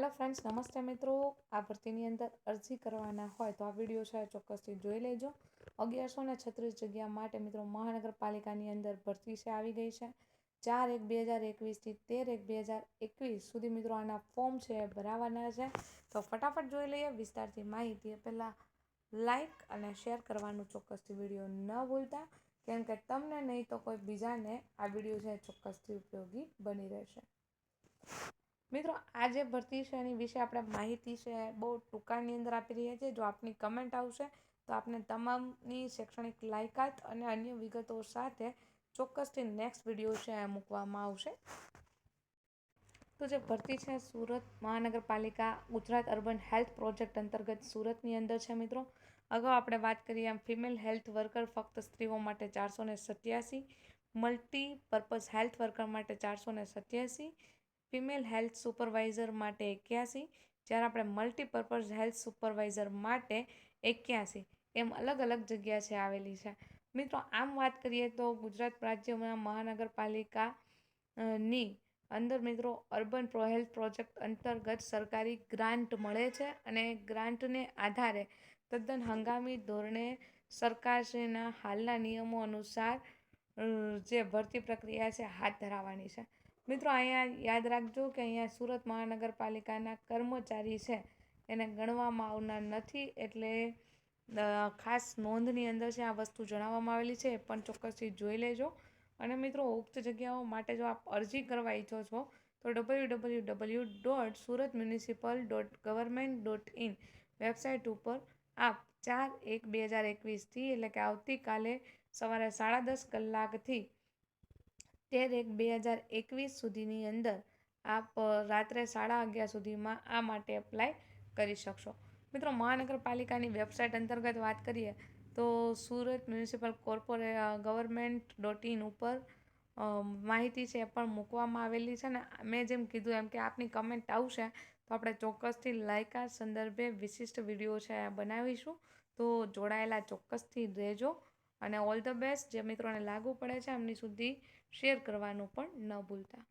Hello friends નમસ્તે મિત્રો. આ ભરતીની અંદર અરજી કરવાના હોય તો આ વીડિયો છે, ચોક્કસથી જોઈ લેજો. અગિયારસો ને છત્રીસ જગ્યા માટે મિત્રો મહાનગરપાલિકાની અંદર ભરતી છે, આવી ગઈ છે. ચાર એક બે હજાર એકવીસથી તેર એક બે હજાર એકવીસ સુધી મિત્રો આના ફોર્મ છે, ભરાવાના છે. તો ફટાફટ જોઈ લઈએ. વિસ્તારથી માહિતી પહેલાં લાઈક અને શેર કરવાનું ચોક્કસથી વીડિયો ન ભૂલતા. કેમ કે તમને નહીં તો કોઈ બીજાને આ વીડિયો છે, ચોક્કસથી ઉપયોગી બની રહેશે. મિત્રો આ જે ભરતી એની વિશે આપણે માહિતી છે, બહુ ટૂંકાની અંદર આપી રહ્યા છીએ. જો આપની કમેન્ટ આવશે, તો આપને તમામની શૈક્ષણિક લાયકાત અને અન્ય વિગતો સાથે ચોક્કસથી નેક્સ્ટ વીડિયો છે એ મૂકવામાં આવશે. તો જે ભરતી છે, સુરત મહાનગરપાલિકા ગુજરાત અર્બન હેલ્થ પ્રોજેક્ટ અંતર્ગત સુરતની અંદર છે, મિત્રો. અગાઉ આપણે વાત કરીએ એમ ફિમેલ હેલ્થ વર્કર ફક્ત સ્ત્રીઓ માટે ચારસો ને સત્યાસી, મલ્ટી પર્પઝ હેલ્થ વર્કર માટે ચારસો ને સત્યાસી ફિમેલ હેલ્થ સુપરવાઇઝર માટે એક્યાસી, જ્યારે આપણે મલ્ટીપર્પઝ હેલ્થ સુપરવાઇઝર માટે એક્યાસી. એમ અલગ અલગ જગ્યા છે આવેલી છે. મિત્રો, આમ વાત કરીએ તો ગુજરાત રાજ્યમાં મહાનગરપાલિકા ની અંદર મિત્રો અર્બન પ્રો, હેલ્થ પ્રોજેક્ટ અંતર્ગત સરકારી ગ્રાન્ટ મળે છે અને ગ્રાન્ટને આધારે તદ્દન હંગામી ધોરણે સરકારશ્રીના હાલના નિયમો અનુસાર જે ભરતી પ્રક્રિયા છે, હાથ ધરાવવાની છે. મિત્રો, અહીંયા યાદ રાખજો કે અહીંયા સુરત મહાનગરપાલિકાના કર્મચારી છે. એને ગણવામાં આવનાર નથી એટલે ખાસ નોંધની અંદર છે આ વસ્તુ જણાવવામાં આવેલી છે. એ પણ ચોક્કસથી જોઈ લેજો. અને મિત્રો, ઉક્ત જગ્યાઓ માટે જો આપ અરજી કરવા ઈચ્છો છો, તો W W W dot Surat municipal dot government dot in website ઉપર આપ ચાર એક બે હજાર એકવીસથી, એટલે કે આવતીકાલે સવારે સાડા દસ કલાકથી તેર એક બે હજાર એકવીસ સુધીની અંદર આપ રાત્રે સાડા અગિયાર સુધીમાં આ માટે એપ્લાય કરી શકશો. મિત્રો, મહાનગરપાલિકાની વેબસાઇટ અંતર્ગત વાત કરીએ તો Surat municipal corporation government dot in ઉપર માહિતી છે એ પણ મૂકવામાં આવેલી છે ને મેં જેમ કીધું એમ કે આપની કમેન્ટ આવશે તો આપણે ચોક્કસથી લાયકા સંદર્ભે વિશિષ્ટ વીડિયો છે બનાવીશું. તો જોડાયેલા ચોક્કસથી રહેજો. અને ઓલ ધ બેસ્ટ જે મિત્રોને લાગુ પડે છે, એમની સુધી શેર કરવાનું પણ ન ભૂલતા.